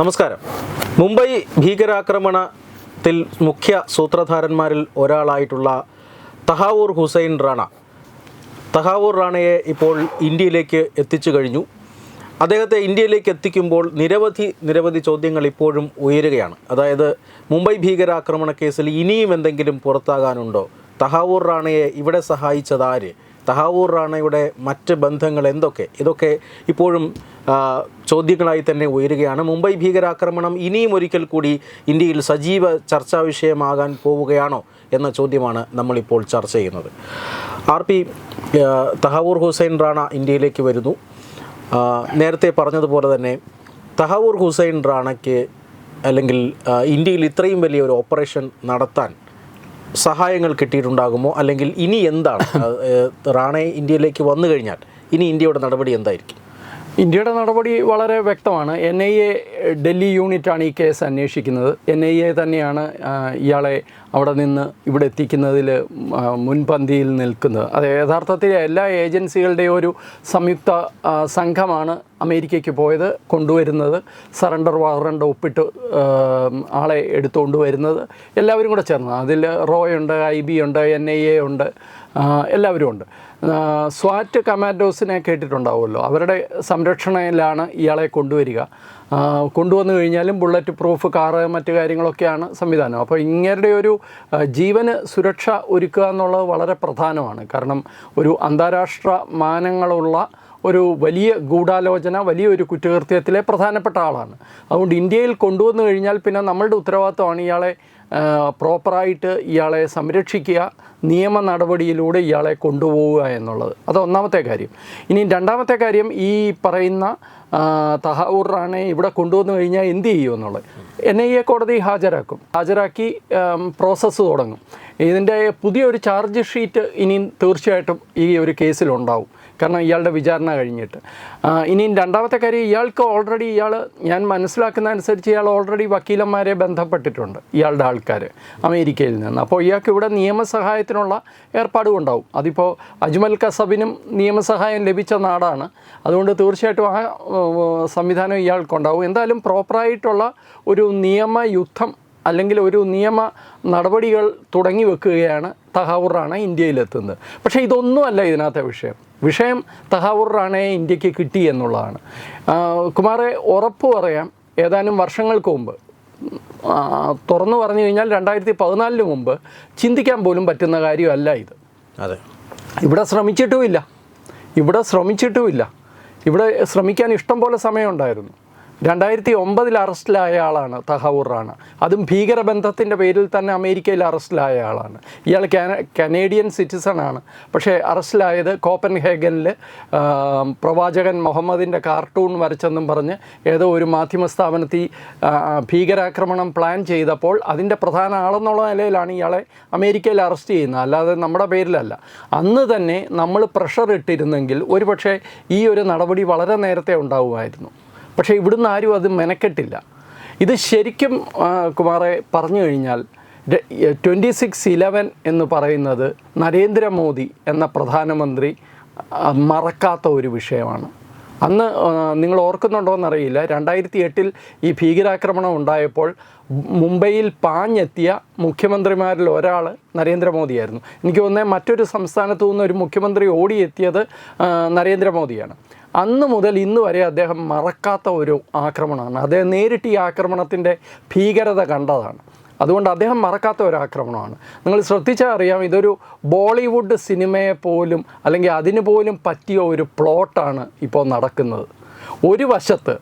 നമസ്കാരം. മുംബൈ ഭീകരാക്രമണത്തിൽ മുഖ്യ സൂത്രധാരന്മാരിൽ ഒരാളായിട്ടുള്ള തഹാവൂർ ഹുസൈൻ റാണ. തഹാവൂർ റാണയെ ഇപ്പോൾ ഇന്ത്യയിലേക്ക് എത്തിച്ചു കഴിഞ്ഞു. അദ്ദേഹത്തെ ഇന്ത്യയിലേക്ക് എത്തിക്കുമ്പോൾ നിരവധി നിരവധി ചോദ്യങ്ങൾ ഇപ്പോഴും ഉയരുകയാണ്. അതായത് മുംബൈ ഭീകരാക്രമണ കേസിൽ ഇനിയും എന്തെങ്കിലും പുറത്താകാനുണ്ടോ? തഹാവൂർ റാണയെ ഇവിടെ സഹായിച്ചതാര് തഹാവൂർ റാണയുടെ മറ്റ് ബന്ധങ്ങൾ എന്തൊക്കെ? ഇതൊക്കെ ഇപ്പോഴും ചോദ്യങ്ങളായി തന്നെ ഉയരുകയാണ്. മുംബൈ ഭീകരാക്രമണം ഇനിയും ഒരിക്കൽ കൂടി ഇന്ത്യയിൽ സജീവ ചർച്ചാ വിഷയമാകാൻ പോവുകയാണോ എന്ന ചോദ്യമാണ് നമ്മളിപ്പോൾ ചർച്ച ചെയ്യുന്നത്. ആർ പി തഹാവൂർ ഹുസൈൻ റാണ ഇന്ത്യയിലേക്ക് വരുന്നു. നേരത്തെ പറഞ്ഞതുപോലെ തന്നെ തഹാവൂർ ഹുസൈൻ റാണയ്ക്ക് അല്ലെങ്കിൽ ഇന്ത്യയിൽ ഇത്രയും വലിയ ഒരു ഓപ്പറേഷൻ നടത്താൻ സഹായങ്ങൾ കിട്ടിയിട്ടുണ്ടാകുമോ? അല്ലെങ്കിൽ ഇനി എന്താണ്? റാണെ ഇന്ത്യയിലേക്ക് വന്നു കഴിഞ്ഞാൽ ഇനി ഇന്ത്യയുടെ നടപടി എന്തായിരിക്കും? ഇന്ത്യയുടെ നടപടി വളരെ വ്യക്തമാണ്. എൻ ഐ എ ഡൽഹി യൂണിറ്റാണ് ഈ കേസ് അന്വേഷിക്കുന്നത്. എൻ ഐ എ തന്നെയാണ് ഇയാളെ അവിടെ നിന്ന് ഇവിടെ എത്തിക്കുന്നതിൽ മുൻപന്തിയിൽ നിൽക്കുന്നത്. അത് യഥാർത്ഥത്തിൽ എല്ലാ ഏജൻസികളുടെയും ഒരു സംയുക്ത സംഘമാണ് അമേരിക്കയ്ക്ക് പോയത് കൊണ്ടുവരുന്നത്. സറണ്ടർ വാറണ്ട് ഒപ്പിട്ട് ആളെ എടുത്തുകൊണ്ട് വരുന്നത് എല്ലാവരും കൂടെ ചേർന്ന്. അതിൽ റോയുണ്ട് ഐ ബി ഉണ്ട് എൻ ഐ എ ഉണ്ട് എല്ലാവരും ഉണ്ട്. സ്വാറ്റ് കമാൻഡോസിനെ കേട്ടിട്ടുണ്ടാവുമല്ലോ. അവരുടെ സംരക്ഷണയിലാണ് ഇയാളെ കൊണ്ടുവരിക. കൊണ്ടുവന്നു കഴിഞ്ഞാലും ബുള്ളറ്റ് പ്രൂഫ് കാറ് മറ്റു കാര്യങ്ങളൊക്കെയാണ് സംവിധാനം. അപ്പോൾ ഇങ്ങരുടെ ഒരു ജീവന് സുരക്ഷ ഒരുക്കുക എന്നുള്ളത് വളരെ പ്രധാനമാണ്. കാരണം ഒരു അന്താരാഷ്ട്ര മാനങ്ങളുള്ള ഒരു വലിയ ഗൂഢാലോചന വലിയൊരു കുറ്റകൃത്യത്തിലെ പ്രധാനപ്പെട്ട ആളാണ്. അതുകൊണ്ട് ഇന്ത്യയിൽ കൊണ്ടുവന്നു കഴിഞ്ഞാൽ പിന്നെ നമ്മളുടെ ഉത്തരവാദിത്വമാണ് ഇയാളെ പ്രോപ്പറായിട്ട് ഇയാളെ സംരക്ഷിക്കുക നിയമ നടപടിയിലൂടെ ഇയാളെ കൊണ്ടുപോവുക എന്നുള്ളത്. അത് ഒന്നാമത്തെ കാര്യം. ഇനി രണ്ടാമത്തെ കാര്യം ഈ പറയുന്ന തഹാവൂർ റാണെ ഇവിടെ കൊണ്ടുവന്നു കഴിഞ്ഞാൽ എന്ത് ചെയ്യും എന്നുള്ളത്? എൻ ഐ എ കോടതി ഹാജരാക്കും. ഹാജരാക്കി പ്രോസസ്സ് തുടങ്ങും. ഇതിന്റെ പുതിയൊരു ചാർജ് ഷീറ്റ് ഇനിയും തീർച്ചയായിട്ടും ഈ ഒരു കേസിലുണ്ടാവും. കാരണം ഇയാളുടെ വിചാരണ കഴിഞ്ഞിട്ട്. ഇനിയും രണ്ടാമത്തെ കാര്യം ഇയാൾക്ക് ഓൾറെഡി ഇയാൾ ഞാൻ മനസ്സിലാക്കുന്ന അനുസരിച്ച് ഇയാൾ ഓൾറെഡി വക്കീലന്മാരെ ബന്ധപ്പെട്ടിട്ടുണ്ട് ഇയാളുടെ ആൾക്കാർ അമേരിക്കയിൽ നിന്ന്. അപ്പോൾ ഇയാൾക്ക് ഇവിടെ നിയമസഹായത്തിനുള്ള ഏർപ്പാടും ഉണ്ടാവും. അതിപ്പോൾ അജ്മൽ കസബിനും നിയമസഹായം ലഭിച്ച നാടാണ്. അതുകൊണ്ട് തീർച്ചയായിട്ടും ആ സംവിധാനം ഇയാൾക്കുണ്ടാവും. എന്തായാലും പ്രോപ്പറായിട്ടുള്ള ഒരു നിയമയുദ്ധം അല്ലെങ്കിൽ ഒരു നിയമ നടപടികൾ തുടങ്ങി വെക്കുകയാണ് തഹാവൂർ റാണ ഇന്ത്യയിലെത്തുന്നത്. പക്ഷേ ഇതൊന്നുമല്ല ഇതിനകത്തെ വിഷയം. വിഷയം തഹാവൂർ റാണയെ ഇന്ത്യയ്ക്ക് കിട്ടി എന്നുള്ളതാണ്. കുമാറെ ഉറപ്പ് പറയാം ഏതാനും വർഷങ്ങൾക്ക് മുമ്പ് തുറന്നു പറഞ്ഞു കഴിഞ്ഞാൽ രണ്ടായിരത്തി പതിനാലിന് മുമ്പ് ചിന്തിക്കാൻ പോലും പറ്റുന്ന കാര്യമല്ല ഇത്. അതെ. ഇവിടെ ശ്രമിച്ചിട്ടുമില്ല. ഇവിടെ ശ്രമിച്ചിട്ടുമില്ല. ഇവിടെ ശ്രമിക്കാൻ ഇഷ്ടം പോലെ സമയമുണ്ടായിരുന്നു. രണ്ടായിരത്തി ഒമ്പതിൽ അറസ്റ്റിലായ ആളാണ് തഹവൂർ റാണ. അതും ഭീകരബന്ധത്തിന്റെ പേരിൽ തന്നെ അമേരിക്കയിൽ അറസ്റ്റിലായ ആളാണ്. ഇയാൾ കാന കനേഡിയൻ സിറ്റിസൺ ആണ്. പക്ഷേ അറസ്റ്റിലായത് കോപ്പൻ ഹേഗനിൽ പ്രവാചകൻ മുഹമ്മദിന്റെ കാർട്ടൂൺ വരച്ചെന്നും പറഞ്ഞ് ഏതോ ഒരു മാധ്യമ സ്ഥാപനത്തിൽ ഭീകരാക്രമണം പ്ലാൻ ചെയ്തപ്പോൾ അതിന്റെ പ്രധാന ആളെന്നുള്ള നിലയിലാണ് ഇയാളെ അമേരിക്കയിൽ അറസ്റ്റ് ചെയ്യുന്നത്. അല്ലാതെ നമ്മുടെ പേരിലല്ല. അന്ന് തന്നെ നമ്മൾ പ്രഷർ ഇട്ടിരുന്നെങ്കിൽ ഒരുപക്ഷെ ഈ ഒരു നടപടി വളരെ നേരത്തെ ഉണ്ടാവുമായിരുന്നു. പക്ഷേ ഇവിടുന്ന് ആരും അത് മെനക്കെട്ടില്ല. ഇത് ശരിക്കും കുമാറെ പറഞ്ഞു കഴിഞ്ഞാൽ ട്വന്റി സിക്സ് ഇലവൻ എന്ന് പറയുന്നത് നരേന്ദ്രമോദി എന്ന പ്രധാനമന്ത്രി മറക്കാത്ത ഒരു വിഷയമാണ്. അന്ന് നിങ്ങൾ ഓർക്കുന്നുണ്ടോ എന്നറിയില്ല. രണ്ടായിരത്തി എട്ടിൽ ഈ ഭീകരാക്രമണം ഉണ്ടായപ്പോൾ മുംബൈയിൽ പാഞ്ഞെത്തിയ മുഖ്യമന്ത്രിമാരിൽ ഒരാൾ നരേന്ദ്രമോദിയായിരുന്നു. എനിക്ക് തോന്നുന്നത് മറ്റൊരു സംസ്ഥാനത്തു നിന്ന് ഒരു മുഖ്യമന്ത്രി ഓടിയെത്തിയത് നരേന്ദ്രമോദിയാണ്. അന്ന് മുതൽ ഇന്ന് വരെ അദ്ദേഹം മറക്കാത്ത ഒരു ആക്രമണമാണ്. അദ്ദേഹം നേരിട്ട് ഈ ആക്രമണത്തിന്റെ ഭീകരത കണ്ടതാണ്. അതുകൊണ്ട് അദ്ദേഹം മറക്കാത്ത ഒരു ആക്രമണമാണ്. നിങ്ങൾ ശ്രദ്ധിച്ചാൽ അറിയാം ഇതൊരു ബോളിവുഡ് സിനിമയെ പോലും അല്ലെങ്കിൽ അതിന് പോലും പറ്റിയ ഒരു പ്ലോട്ടാണ് ഇപ്പോൾ നടക്കുന്നത്. ഒരു വശത്ത്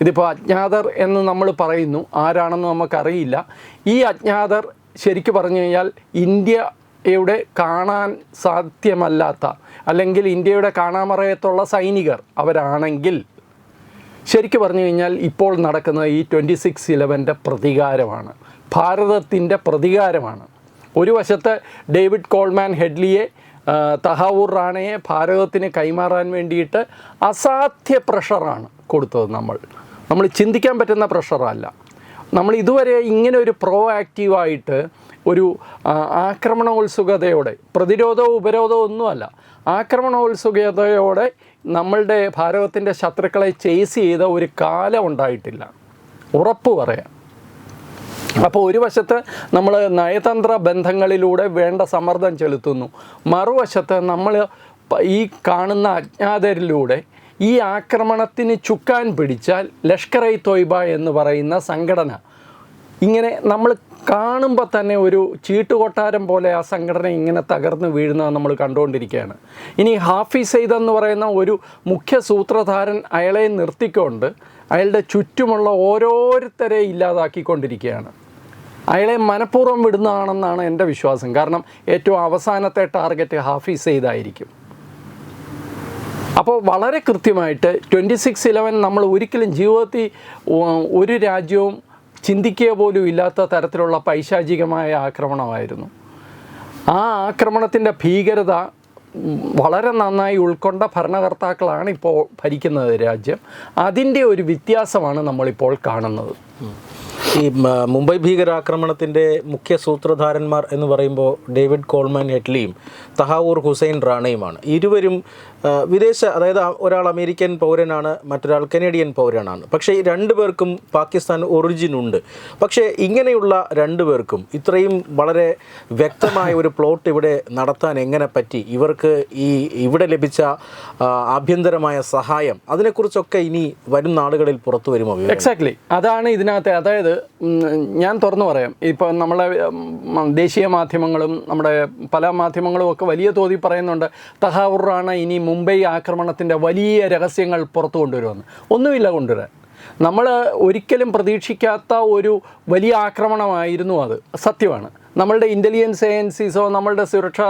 ഇതിപ്പോൾ അജ്ഞാതർ എന്ന് നമ്മൾ പറയുന്നു ആരാണെന്ന് നമുക്കറിയില്ല. ഈ അജ്ഞാതർ ശരിക്കു പറഞ്ഞു കഴിഞ്ഞാൽ ഇന്ത്യയുടെ കാണാൻ സാധ്യമല്ലാത്ത അല്ലെങ്കിൽ ഇന്ത്യയുടെ കാണാമറയത്തുള്ള സൈനികർ അവരാണെങ്കിൽ ശരിക്കു പറഞ്ഞു കഴിഞ്ഞാൽ ഇപ്പോൾ നടക്കുന്നത് ഈ ട്വന്റി സിക്സ് ഇലവന്റെ പ്രതികാരമാണ്. ഭാരതത്തിന്റെ പ്രതികാരമാണ്. ഒരു വശത്ത് ഡേവിഡ് കോൾമാൻ ഹെഡ്ലിയെ തഹാവൂർ റാണയെ ഭാരതത്തിന് കൈമാറാൻ വേണ്ടിയിട്ട് അസാധ്യ പ്രഷറാണ് കൊടുത്തത് നമ്മൾ. നമ്മൾ ചിന്തിക്കാൻ പറ്റുന്ന പ്രഷറല്ല. നമ്മൾ ഇതുവരെ ഇങ്ങനെ ഒരു പ്രോ ആക്റ്റീവായിട്ട് ഒരു ആക്രമണോത്സുകതയോടെ പ്രതിരോധവും ഉപരോധവും ഒന്നുമല്ല. ആക്രമണോത്സുകതയോടെ നമ്മളുടെ ഭാരതത്തിന്റെ ശത്രുക്കളെ ചേസ് ചെയ്ത ഒരു കാലം ഉണ്ടായിട്ടില്ല. ഉറപ്പ് പറയാം. അപ്പോൾ ഒരു വശത്ത് നമ്മൾ നയതന്ത്ര ബന്ധങ്ങളിലൂടെ വേണ്ട സമ്മർദ്ദം ചെലുത്തുന്നു. മറുവശത്ത് നമ്മൾ ഈ കാണുന്ന അജ്ഞാതരിലൂടെ ഈ ആക്രമണത്തിന് ചുക്കാൻ പിടിച്ചാൽ ലഷ്കർ ഇ തൊയ്ബ എന്ന് പറയുന്ന സംഘടന ഇങ്ങനെ നമ്മൾ കാണുമ്പോൾ തന്നെ ഒരു ചീട്ടുകൊട്ടാരം പോലെ ആ സംഘടന ഇങ്ങനെ തകർന്ന് വീഴുന്നത് നമ്മൾ കണ്ടുകൊണ്ടിരിക്കുകയാണ്. ഇനി ഹാഫിസ് സെയ്ദ് എന്ന് പറയുന്ന ഒരു മുഖ്യ സൂത്രധാരൻ അയാളെ നിർത്തിക്കൊണ്ട് അയാളുടെ ചുറ്റുമുള്ള ഓരോരുത്തരെ ഇല്ലാതാക്കിക്കൊണ്ടിരിക്കുകയാണ്. അയാളെ മനഃപൂർവം വിടുന്നതാണെന്നാണ് എന്റെ വിശ്വാസം. കാരണം ഏറ്റവും അവസാനത്തെ ടാർഗറ്റ് ഹാഫിസ് സെയ്ദായിരിക്കും അപ്പോൾ വളരെ കൃത്യമായിട്ട് ട്വന്റി സിക്സ് ഇലവൻ നമ്മൾ ഒരിക്കലും ജീവിതത്തിൽ ഒരു രാജ്യവും ചിന്തിക്കുക പോലും ഇല്ലാത്ത തരത്തിലുള്ള പൈശാചികമായ ആക്രമണമായിരുന്നു. ആ ആക്രമണത്തിന്റെ ഭീകരത വളരെ നന്നായി ഉൾക്കൊണ്ട ഭരണകർത്താക്കളാണ് ഇപ്പോൾ ഭരിക്കുന്നത് രാജ്യം. അതിന്റെ ഒരു വ്യത്യാസമാണ് നമ്മളിപ്പോൾ കാണുന്നത്. ഈ മുംബൈ ഭീകരാക്രമണത്തിന്റെ മുഖ്യ സൂത്രധാരന്മാർ എന്ന് പറയുമ്പോൾ ഡേവിഡ് കോൾമാൻ ഹെഡ്ലിയും തഹാവൂർ ഹുസൈൻ റാണയുമാണ്. ഇരുവരും വിദേശ അതായത് ഒരാൾ അമേരിക്കൻ പൗരനാണ് മറ്റൊരാൾ കനേഡിയൻ പൗരനാണ്. പക്ഷേ ഈ രണ്ടു പേർക്കും പാകിസ്ഥാൻ ഒറിജിൻ ഉണ്ട്. പക്ഷേ ഇങ്ങനെയുള്ള രണ്ടു പേർക്കും ഇത്രയും വളരെ വ്യക്തമായ ഒരു പ്ലോട്ട് ഇവിടെ നടത്താൻ എങ്ങനെ പറ്റി? ഇവർക്ക് ഈ ഇവിടെ ലഭിച്ച ആഭ്യന്തരമായ സഹായം അതിനെക്കുറിച്ചൊക്കെ ഇനി വരും നാളുകളിൽ പുറത്തു വരുമോ? എക്സാക്ട്ലി അതാണ് ഇതിനകത്ത് അതായത് ഞാൻ തുറന്നു പറയാം. ഇപ്പോൾ നമ്മളെ ദേശീയ മാധ്യമങ്ങളും നമ്മുടെ പല മാധ്യമങ്ങളും ഒക്കെ വലിയ തോതിൽ പറയുന്നുണ്ട് തഹാവൂറാണ് ഇനി മുംബൈ ആക്രമണത്തിന്റെ വലിയ രഹസ്യങ്ങൾ പുറത്തു കൊണ്ടുവരുമെന്ന്. ഒന്നുമില്ല കൊണ്ടുവരാൻ. നമ്മൾ ഒരിക്കലും പ്രതീക്ഷിക്കാത്ത ഒരു വലിയ ആക്രമണമായിരുന്നു അത്. സത്യമാണ്. നമ്മളുടെ ഇന്റലിജൻസ് ഏജൻസീസോ നമ്മളുടെ സുരക്ഷാ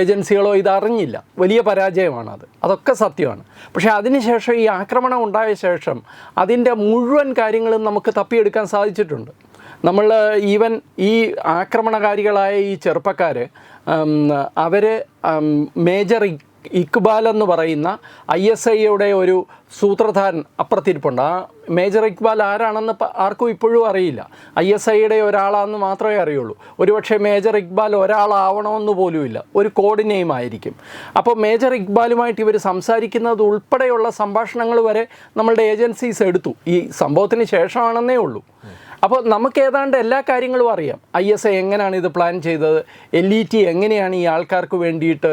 ഏജൻസികളോ ഇതറിഞ്ഞില്ല വലിയ പരാജയമാണ് അത്. അതൊക്കെ സത്യമാണ്. പക്ഷേ അതിനുശേഷം ഈ ആക്രമണം ഉണ്ടായ ശേഷം അതിന്റെ മുഴുവൻ കാര്യങ്ങളും നമുക്ക് തപ്പിയെടുക്കാൻ സാധിച്ചിട്ടുണ്ട്. നമ്മൾ ഈവൻ ഈ ആക്രമണകാരികളായ ഈ ചെറുപ്പക്കാർ അവർ മേജർ ഇക്ബാൽ എന്ന് പറയുന്ന ഐ എസ് ഐയുടെ ഒരു സൂത്രധാരൻ അപ്പുറത്തിരിപ്പുണ്ട് ആ മേജർ ഇക്ബാൽ ആരാണെന്ന് ആർക്കും ഇപ്പോഴും അറിയില്ല. ഐ എസ് ഐയുടെ ഒരാളാണെന്ന് മാത്രമേ അറിയുള്ളൂ. ഒരുപക്ഷെ മേജർ ഇക്ബാൽ ഒരാളാവണമെന്ന് പോലുമില്ല ഒരു കോഡ് നെയിം ആയിരിക്കും. അപ്പോൾ മേജർ ഇക്ബാലുമായിട്ട് ഇവർ സംസാരിക്കുന്നത് ഉൾപ്പെടെയുള്ള സംഭാഷണങ്ങൾ വരെ നമ്മളുടെ ഏജൻസീസ് എടുത്തു. ഈ സംഭവത്തിന് ശേഷമാണെന്നേ ഉള്ളൂ. അപ്പോൾ നമുക്ക് ഏതാണ്ട് എല്ലാ കാര്യങ്ങളും അറിയാം. ഐ എസ് ഐ എങ്ങനെയാണ് ഇത് പ്ലാൻ ചെയ്തത്? എൽ ഇ ടി എങ്ങനെയാണ് ഈ ആൾക്കാർക്ക് വേണ്ടിയിട്ട്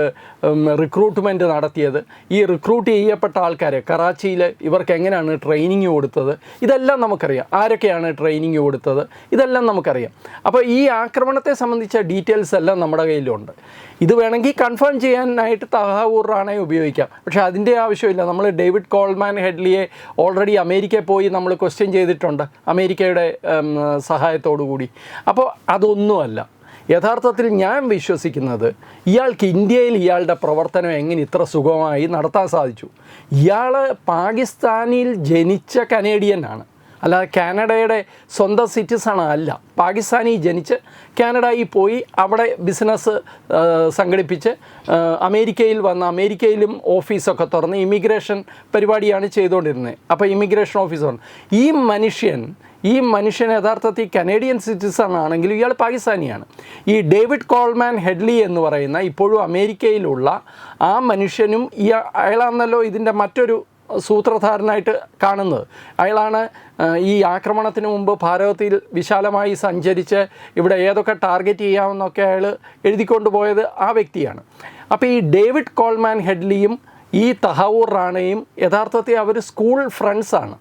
റിക്രൂട്ട്മെന്റ് നടത്തിയത്? ഈ റിക്രൂട്ട് ചെയ്യപ്പെട്ട ആൾക്കാരെ കറാച്ചിയിൽ ഇവർക്ക് എങ്ങനെയാണ് ട്രെയിനിങ് കൊടുത്തത്? ഇതെല്ലാം നമുക്കറിയാം. ആരൊക്കെയാണ് ട്രെയിനിങ് കൊടുത്തത്? ഇതെല്ലാം നമുക്കറിയാം. അപ്പോൾ ഈ ആക്രമണത്തെ സംബന്ധിച്ച ഡീറ്റെയിൽസ് എല്ലാം നമ്മുടെ കയ്യിലുണ്ട്. ഇത് വേണമെങ്കിൽ കൺഫേം ചെയ്യാനായിട്ട് തഹാവൂർ റാണെ ഉപയോഗിക്കാം. പക്ഷേ അതിന്റെ ആവശ്യമില്ല. നമ്മൾ ഡേവിഡ് കോൾമാൻ ഹെഡ്ലിയെ ഓൾറെഡി അമേരിക്കയിൽ പോയി നമ്മൾ ക്വസ്റ്റ്യൻ ചെയ്തിട്ടുണ്ട്. അമേരിക്കയുടെ സഹായത്തോടു കൂടി. അപ്പോൾ അതൊന്നുമല്ല. യഥാർത്ഥത്തിൽ ഞാൻ വിശ്വസിക്കുന്നത് ഇയാൾക്ക് ഇന്ത്യയിൽ ഇയാളുടെ പ്രവർത്തനം എങ്ങനെ ഇത്ര സുഖമായി നടത്താൻ സാധിച്ചു? ഇയാൾ പാകിസ്ഥാനിൽ ജനിച്ച കനേഡിയനാണ് അല്ലാതെ കാനഡയുടെ സ്വന്തം സിറ്റിസൺ അല്ല. പാകിസ്ഥാനിൽ ജനിച്ച് കാനഡയിൽ പോയി അവിടെ ബിസിനസ് സംഘടിപ്പിച്ച് അമേരിക്കയിൽ വന്ന് അമേരിക്കയിലും ഓഫീസൊക്കെ തുറന്ന് ഇമിഗ്രേഷൻ പരിപാടിയാണ് ചെയ്തുകൊണ്ടിരുന്നത്. അപ്പോൾ ഇമിഗ്രേഷൻ ഓഫീസർ ഈ മനുഷ്യൻ ഈ മനുഷ്യൻ യഥാർത്ഥത്തിൽ കനേഡിയൻ സിറ്റിസൺ ആണെങ്കിലും ഇയാൾ പാകിസ്ഥാനിയാണ്. ഈ ഡേവിഡ് കോൾമാൻ ഹെഡ്ലി എന്ന് പറയുന്ന ഇപ്പോഴും അമേരിക്കയിലുള്ള ആ മനുഷ്യനും ഈ അയാളാണല്ലോ ഇതിന്റെ മറ്റൊരു സൂത്രധാരനായിട്ട് കാണുന്നത്. അയാളാണ് ഈ ആക്രമണത്തിന് മുമ്പ് ഭാരതത്തിൽ വിശാലമായി സഞ്ചരിച്ച് ഇവിടെ ഏതൊക്കെ ടാർഗറ്റ് ചെയ്യാമെന്നൊക്കെ അയാൾ എഴുതിക്കൊണ്ട് പോയത് ആ വ്യക്തിയാണ്. അപ്പോൾ ഈ ഡേവിഡ് കോൾമാൻ ഹെഡ്ലിയും ഈ തഹവൂർ റാണയും യഥാർത്ഥത്തിൽ അവർ സ്കൂൾ ഫ്രണ്ട്സാണ്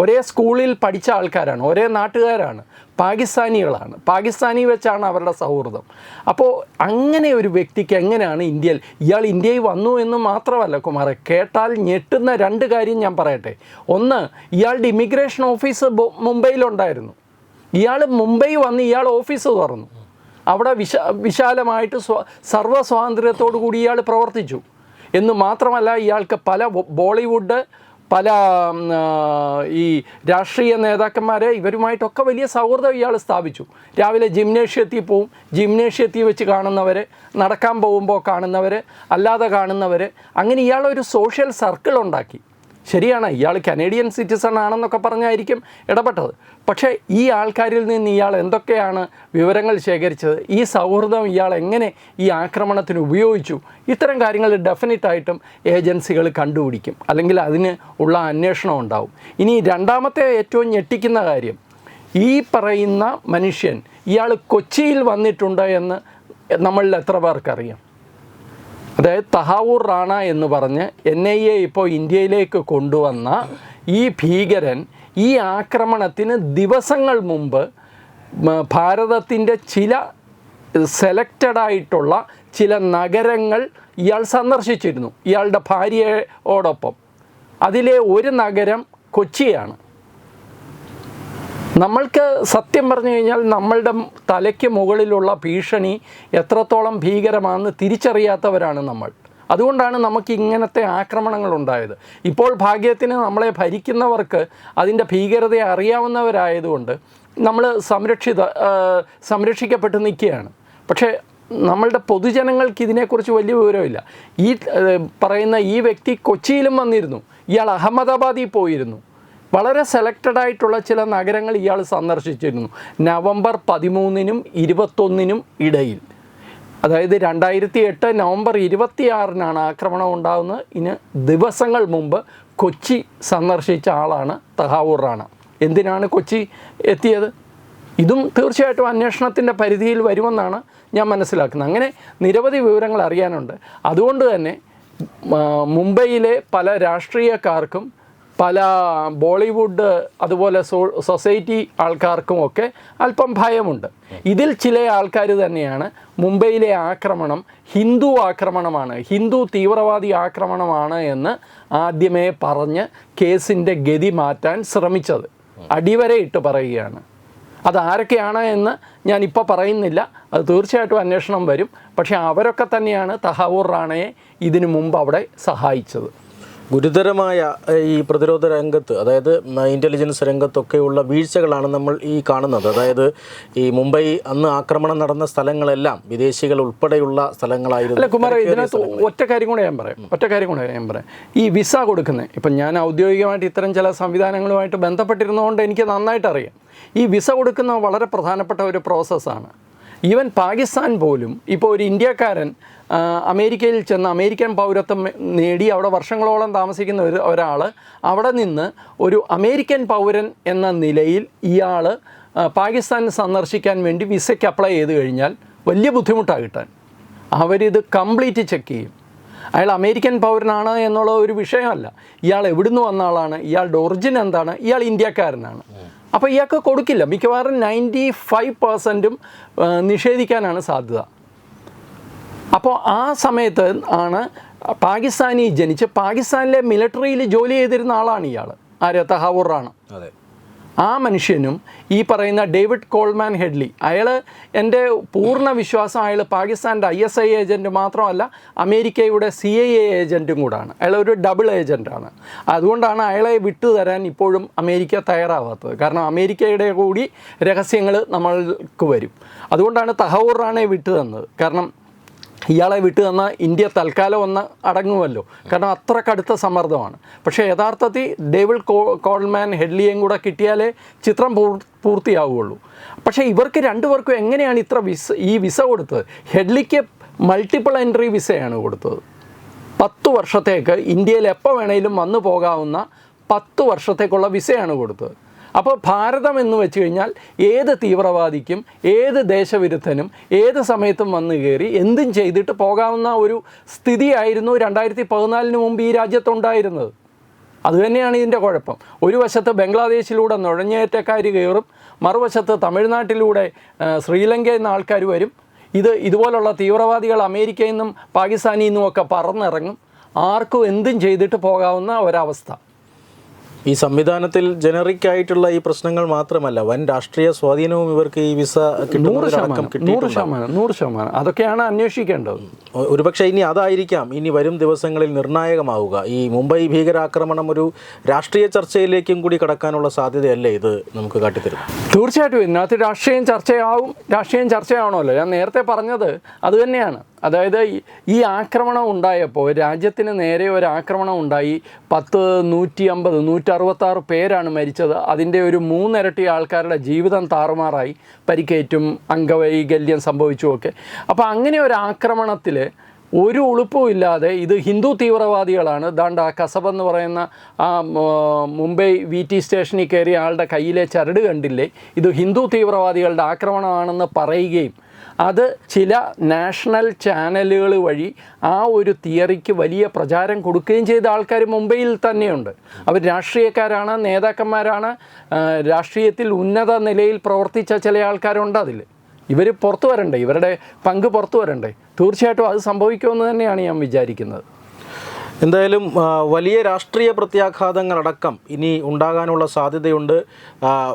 ഒരേ സ്കൂളിൽ പഠിച്ച ആൾക്കാരാണ് ഒരേ നാട്ടുകാരാണ്. പാകിസ്ഥാനികളാണ്. പാകിസ്ഥാനി വെച്ചാണ് അവരുടെ സൗഹൃദം. അപ്പോൾ അങ്ങനെ ഒരു വ്യക്തിക്ക് എങ്ങനെയാണ് ഇന്ത്യയിൽ ഇയാൾ ഇന്ത്യയിൽ വന്നു എന്ന് മാത്രമല്ല കുമാറെ കേട്ടാൽ ഞെട്ടുന്ന രണ്ട് കാര്യം ഞാൻ പറയട്ടെ. ഒന്ന് ഇയാളുടെ ഇമിഗ്രേഷൻ ഓഫീസ് മുംബൈയിലുണ്ടായിരുന്നു. ഇയാൾ മുംബൈ വന്ന് ഇയാൾ ഓഫീസ് തുറന്നു. അവിടെ വിശ വിശാലമായിട്ട് സ്വ സർവ സ്വാതന്ത്ര്യത്തോടു കൂടി ഇയാൾ പ്രവർത്തിച്ചു. എന്ന് മാത്രമല്ല ഇയാൾക്ക് പല ബോളിവുഡ് പല ഈ രാഷ്ട്രീയ നേതാക്കന്മാരെ ഇവരുമായിട്ടൊക്കെ വലിയ സൗഹൃദം ഇയാൾ സ്ഥാപിച്ചു. രാവിലെ ജിംനേഷ്യത്തിൽ പോവും. ജിംനേഷ്യത്തിൽ വെച്ച് കാണുന്നവർ നടക്കാൻ പോകുമ്പോൾ കാണുന്നവർ അല്ലാതെ കാണുന്നവർ അങ്ങനെ ഇയാളൊരു സോഷ്യൽ സർക്കിൾ ഉണ്ടാക്കി. ശരിയാണ് ഇയാൾ കനേഡിയൻ സിറ്റിസൺ ആണെന്നൊക്കെ പറഞ്ഞായിരിക്കും ഇടപെട്ടത്. പക്ഷേ ഈ ആൾക്കാരിൽ നിന്ന് ഇയാൾ എന്തൊക്കെയാണ് വിവരങ്ങൾ ശേഖരിച്ചത്? ഈ സൗഹൃദം ഇയാൾ എങ്ങനെ ഈ ആക്രമണത്തിന് ഉപയോഗിച്ചു? ഇത്തരം കാര്യങ്ങൾ ഡെഫിനറ്റായിട്ടും ഏജൻസികൾ കണ്ടുപിടിക്കും. അല്ലെങ്കിൽ അതിന് ഉള്ള അന്വേഷണം ഉണ്ടാവും. ഇനി രണ്ടാമത്തെ ഏറ്റവും ഞെട്ടിക്കുന്ന കാര്യം ഈ പറയുന്ന മനുഷ്യൻ ഇയാൾ കൊച്ചിയിൽ വന്നിട്ടുണ്ട് എന്ന് നമ്മളിൽ എത്ര പേർക്കറിയാം? അതായത് തഹാവൂർ റാണ എന്ന് പറഞ്ഞ് എൻ ഐ എ ഇപ്പോൾ ഇന്ത്യയിലേക്ക് കൊണ്ടുവന്ന ഈ ഭീകരൻ ഈ ആക്രമണത്തിന് ദിവസങ്ങൾ മുമ്പ് ഭാരതത്തിന്റെ ചില സെലക്റ്റഡ് ആയിട്ടുള്ള ചില നഗരങ്ങൾ ഇയാൾ സന്ദർശിച്ചിരുന്നു. ഇയാളുടെ ഭാര്യയോടൊപ്പം. അതിലെ ഒരു നഗരം കൊച്ചിയാണ്. നമ്മൾക്ക് സത്യം പറഞ്ഞു കഴിഞ്ഞാൽ നമ്മളുടെ തലയ്ക്ക് മുകളിലുള്ള ഭീഷണി എത്രത്തോളം ഭീകരമാണെന്ന് തിരിച്ചറിയാത്തവരാണ് നമ്മൾ. അതുകൊണ്ടാണ് നമുക്ക് ഇങ്ങനത്തെ ആക്രമണങ്ങൾ ഉണ്ടായത്. ഇപ്പോൾ ഭാഗ്യത്തിന് നമ്മളെ ഭരിക്കുന്നവർക്ക് അതിന്റെ ഭീകരത അറിയാവുന്നവരായതുകൊണ്ട് നമ്മൾ സംരക്ഷിത സംരക്ഷിക്കപ്പെട്ട് നിൽക്കുകയാണ്. പക്ഷേ നമ്മളുടെ പൊതുജനങ്ങൾക്ക് ഇതിനെക്കുറിച്ച് വലിയ വിവരമില്ല. ഈ പറയുന്ന ഈ വ്യക്തി കൊച്ചിയിലും വന്നിരുന്നു. ഇയാൾ അഹമ്മദാബാദിൽ പോയിരുന്നു. വളരെ സെലക്റ്റഡ് ആയിട്ടുള്ള ചില നഗരങ്ങൾ ഇയാൾ സന്ദർശിച്ചിരുന്നു. നവംബർ പതിമൂന്നിനും ഇരുപത്തൊന്നിനും ഇടയിൽ. അതായത് രണ്ടായിരത്തി എട്ട് നവംബർ ഇരുപത്തിയാറിനാണ് ആക്രമണം ഉണ്ടാകുന്നത് ഇനി ദിവസങ്ങൾ മുമ്പ് കൊച്ചി സന്ദർശിച്ച ആളാണ് തഹാവൂർ റാണ. എന്തിനാണ് കൊച്ചി എത്തിയത്? ഇതും തീർച്ചയായിട്ടും അന്വേഷണത്തിന്റെ പരിധിയിൽ വരുമെന്നാണ് ഞാൻ മനസ്സിലാക്കുന്നത്. അങ്ങനെ നിരവധി വിവരങ്ങൾ അറിയാനുണ്ട്. അതുകൊണ്ട് തന്നെ മുംബൈയിലെ പല രാഷ്ട്രീയക്കാർക്കും പല ബോളിവുഡ് അതുപോലെ സൊസൈറ്റി ആൾക്കാർക്കും ഒക്കെ അല്പം ഭയമുണ്ട്. ഇതിൽ ചില ആൾക്കാർ തന്നെയാണ് മുംബൈയിലെ ആക്രമണം ഹിന്ദു ആക്രമണമാണ്. ഹിന്ദു തീവ്രവാദി ആക്രമണമാണ് എന്ന് ആദ്യമേ പറഞ്ഞ് കേസിന്റെ ഗതി മാറ്റാൻ ശ്രമിച്ചത്. അടിവരെ ഇട്ട് പറയുകയാണ്. അത് ആരൊക്കെയാണ് എന്ന് ഞാൻ ഇപ്പോൾ പറയുന്നില്ല. അത് തീർച്ചയായിട്ടും അന്വേഷണം വരും. പക്ഷേ അവരൊക്കെ തന്നെയാണ് തഹാവൂർ റാണയെ ഇതിനു മുമ്പ് അവിടെ സഹായിച്ചത്. ഗുരുതരമായ ഈ പ്രതിരോധ രംഗത്ത് അതായത് ഇന്റലിജൻസ് രംഗത്തൊക്കെയുള്ള വീഴ്ചകളാണ് നമ്മൾ ഈ കാണുന്നത്. അതായത് ഈ മുംബൈ അന്ന് ആക്രമണം നടന്ന സ്ഥലങ്ങളെല്ലാം വിദേശികൾ ഉൾപ്പെടെയുള്ള സ്ഥലങ്ങളായിരുന്നു. അല്ല കുമാർ ഇതിനകത്ത് ഒറ്റ കാര്യം കൂടെ ഞാൻ പറയാം. ഒറ്റ കാര്യം കൂടെ ഞാൻ പറയാം. ഈ വിസ കൊടുക്കുന്നത് ഇപ്പം ഞാൻ ഔദ്യോഗികമായിട്ട് ഇത്തരം ചില സംവിധാനങ്ങളുമായിട്ട് ബന്ധപ്പെട്ടിരുന്നതുകൊണ്ട് എനിക്ക് നന്നായിട്ട് അറിയാം ഈ വിസ കൊടുക്കുന്ന വളരെ പ്രധാനപ്പെട്ട ഒരു പ്രോസസ്സാണ് ഈവൻ പാകിസ്ഥാൻ പോലും ഇപ്പോൾ ഒരു ഇന്ത്യക്കാരൻ അമേരിക്കയിൽ ചെന്ന് അമേരിക്കൻ പൗരത്വം നേടി അവിടെ വർഷങ്ങളോളം താമസിക്കുന്ന ഒരു ഒരാൾ അവിടെ നിന്ന് ഒരു അമേരിക്കൻ പൗരൻ എന്ന നിലയിൽ ഇയാൾ പാകിസ്ഥാൻ സന്ദർശിക്കാൻ വേണ്ടി വിസയ്ക്ക് അപ്ലൈ ചെയ്ത് കഴിഞ്ഞാൽ വലിയ ബുദ്ധിമുട്ടാണ് കിട്ടാൻ. അവരിത് കംപ്ലീറ്റ് ചെക്ക് ചെയ്യും. അയാൾ അമേരിക്കൻ പൗരനാണ് എന്നുള്ള ഒരു വിഷയമല്ല. ഇയാൾ എവിടുന്ന് വന്ന ആളാണ് ഇയാളുടെ ഒറിജിൻ എന്താണ് ഇയാൾ ഇന്ത്യക്കാരനാണ്. അപ്പോൾ ഇയാൾക്ക് കൊടുക്കില്ല. മിക്കവാറും നയന്റി ഫൈവ് പെർസെന്റും നിഷേധിക്കാനാണ് സാധ്യത. അപ്പോൾ ആ സമയത്ത് ആണ് പാകിസ്ഥാനി ജനിച്ച് പാകിസ്ഥാനിലെ മിലിറ്ററിയിൽ ജോലി ചെയ്തിരുന്ന ആളാണ് ഇയാൾ ആര്യ തഹാവൂറാണ്. അതെ. ആ മനുഷ്യനും ഈ പറയുന്ന ഡേവിഡ് കോൾമാൻ ഹെഡ്ലി അയാൾ എന്റെ പൂർണ വിശ്വാസം അയാൾ പാകിസ്ഥാന്റെ ഐ എസ് ഐ ഏജന്റ് മാത്രമല്ല അമേരിക്കയുടെ സി ഐ എ ഏജന്റും കൂടാണ്. അയാൾ ഒരു ഡബിൾ ഏജന്റാണ്. അതുകൊണ്ടാണ് അയാളെ വിട്ടുതരാൻ ഇപ്പോഴും അമേരിക്ക തയ്യാറാവാത്തത്. കാരണം അമേരിക്കയുടെ കൂടി രഹസ്യങ്ങൾ നമ്മൾക്ക് വരും. അതുകൊണ്ടാണ് തഹവൂർ റാണെ വിട്ടു തന്നത്. കാരണം ഇയാളെ വിട്ടു തന്ന ഇന്ത്യ തൽക്കാലം ഒന്ന് അടങ്ങുമല്ലോ. കാരണം അത്ര കടുത്ത സമ്മർദ്ദമാണ്. പക്ഷേ യഥാർത്ഥത്തിൽ ഡേവിഡ് കോ കോൾമാൻ ഹെഡ്ലിയും കൂടെ കിട്ടിയാലേ ചിത്രം പൂർ പൂർത്തിയാവുകയുള്ളൂ. പക്ഷേ ഇവർക്ക് രണ്ടുപേർക്കും എങ്ങനെയാണ് ഇത്ര വിസ ഈ വിസ കൊടുത്തത്? ഹെഡ്ലിക്ക് മൾട്ടിപ്പിൾ എൻട്രി വിസയാണ് കൊടുത്തത്. പത്ത് വർഷത്തേക്ക് ഇന്ത്യയിൽ എപ്പോൾ വേണേലും വന്നു പോകാവുന്ന പത്ത് വർഷത്തേക്കുള്ള വിസയാണ് കൊടുത്തത്. അപ്പോൾ ഭാരതം എന്ന് വെച്ച് കഴിഞ്ഞാൽ ഏത് തീവ്രവാദിക്കും ഏത് ദേശവിരുദ്ധനും ഏത് സമയത്തും വന്നു കയറി എന്തും ചെയ്തിട്ട് പോകാവുന്ന ഒരു സ്ഥിതിയായിരുന്നു രണ്ടായിരത്തി പതിനാലിന് മുമ്പ് ഈ രാജ്യത്തുണ്ടായിരുന്നത്. അതുതന്നെയാണ് ഇതിന്റെ കുഴപ്പം. ഒരു വശത്ത് ബംഗ്ലാദേശിലൂടെ നുഴഞ്ഞേറ്റക്കാർ കയറും മറുവശത്ത് തമിഴ്നാട്ടിലൂടെ ശ്രീലങ്കയിൽ നിന്ന് ആൾക്കാർ വരും. ഇത് ഇതുപോലുള്ള തീവ്രവാദികൾ അമേരിക്കയിൽ നിന്നും പാകിസ്ഥാനിൽ നിന്നും ഒക്കെ പറന്നിറങ്ങും. ആർക്കും എന്തും ചെയ്തിട്ട് പോകാവുന്ന ഒരവസ്ഥ. ഈ സംവിധാനത്തിൽ ജനറിക് ആയിട്ടുള്ള ഈ പ്രശ്നങ്ങൾ മാത്രമല്ല വൻ രാഷ്ട്രീയ സ്വാധീനവും ഇവർക്ക് ഈ വിസ നൂറ് ശതമാനം നൂറ് അതൊക്കെയാണ് അന്വേഷിക്കേണ്ടത്. ഒരുപക്ഷെ ഇനി അതായിരിക്കാം ഇനി വരും ദിവസങ്ങളിൽ നിർണായകമാവുക. ഈ മുംബൈ ഭീകരാക്രമണം ഒരു രാഷ്ട്രീയ ചർച്ചയിലേക്കും കൂടി കടക്കാനുള്ള സാധ്യതയല്ലേ ഇത് നമുക്ക് കാട്ടിത്തരും തീർച്ചയായിട്ടും ഇതിനകത്ത് രാഷ്ട്രീയം ചർച്ചയാവും രാഷ്ട്രീയം ചർച്ചയാവണമല്ലോ. ഞാൻ നേരത്തെ പറഞ്ഞത് അതുതന്നെയാണ് അതായത് ഈ- ആക്രമണം ഉണ്ടായപ്പോൾ രാജ്യത്തിന് നേരെ ഒരു ആക്രമണം ഉണ്ടായി. പത്ത് നൂറ്റി അമ്പത് നൂറ്ററുപത്താറ് പേരാണ് മരിച്ചത്. അതിന്റെ ഒരു മൂന്നിരട്ടി ആൾക്കാരുടെ ജീവിതം താറുമാറായി. പരിക്കേറ്റും അംഗവൈകല്യം സംഭവിച്ചുമൊക്കെ. അപ്പോൾ അങ്ങനെ ഒരു ആക്രമണത്തിൽ ഒരു ഉളുപ്പുമില്ലാതെ ഇത് ഹിന്ദു തീവ്രവാദികളാണ്. ദാണ്ട് ആ കസബ് എന്ന് പറയുന്ന ആ മുംബൈ വി ടി സ്റ്റേഷനിൽ കയറിയ ആളുടെ കയ്യിലെ ചരട് കണ്ടില്ലേ? ഇത് ഹിന്ദു തീവ്രവാദികളുടെ ആക്രമണമാണെന്ന് പറയുകയും അത് ചില നാഷണൽ ചാനലുകൾ വഴി ആ ഒരു തിയറിക്ക് വലിയ പ്രചാരം കൊടുക്കുകയും ചെയ്ത ആൾക്കാർ മുംബൈയിൽ തന്നെയുണ്ട്. അവർ രാഷ്ട്രീയക്കാരാണ് നേതാക്കന്മാരാണ്. രാഷ്ട്രീയത്തിൽ ഉന്നത നിലയിൽ പ്രവർത്തിച്ച ചില ആൾക്കാരുണ്ട് അതിൽ. ഇവർ പുറത്തു വരണ്ടേ? ഇവരുടെ പങ്ക് പുറത്തു വരണ്ടേ? തീർച്ചയായിട്ടും അത് സംഭവിക്കുമെന്ന് തന്നെയാണ് ഞാൻ വിചാരിക്കുന്നത്. എന്തായാലും വലിയ രാഷ്ട്രീയ പ്രത്യാഘാതങ്ങളടക്കം ഇനി ഉണ്ടാകാനുള്ള സാധ്യതയുണ്ട്.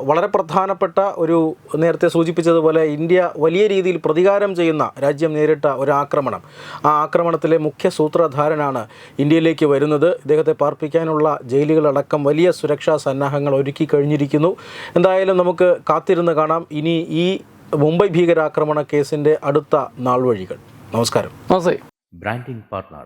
വളരെ പ്രധാനപ്പെട്ട ഒരു നേരത്തെ സൂചിപ്പിച്ചതുപോലെ ഇന്ത്യ വലിയ രീതിയിൽ പ്രതികാരം ചെയ്യുന്ന രാജ്യം നേരിട്ട ഒരു ആക്രമണം ആ ആക്രമണത്തിലെ മുഖ്യ സൂത്രധാരനാണ് ഇന്ത്യയിലേക്ക് വരുന്നത്. ഇദ്ദേഹത്തെ പാർപ്പിക്കാനുള്ള ജയിലുകളടക്കം വലിയ സുരക്ഷാ സന്നാഹങ്ങൾ ഒരുക്കി കഴിഞ്ഞിരിക്കുന്നു. എന്തായാലും നമുക്ക് കാത്തിരുന്ന് കാണാം. ഇനി ഈ മുംബൈ ഭീകരാക്രമണ കേസിന്റെ അടുത്ത നാൾവഴികൾ നമസ്കാരം. നമസ്തേ. Branding partner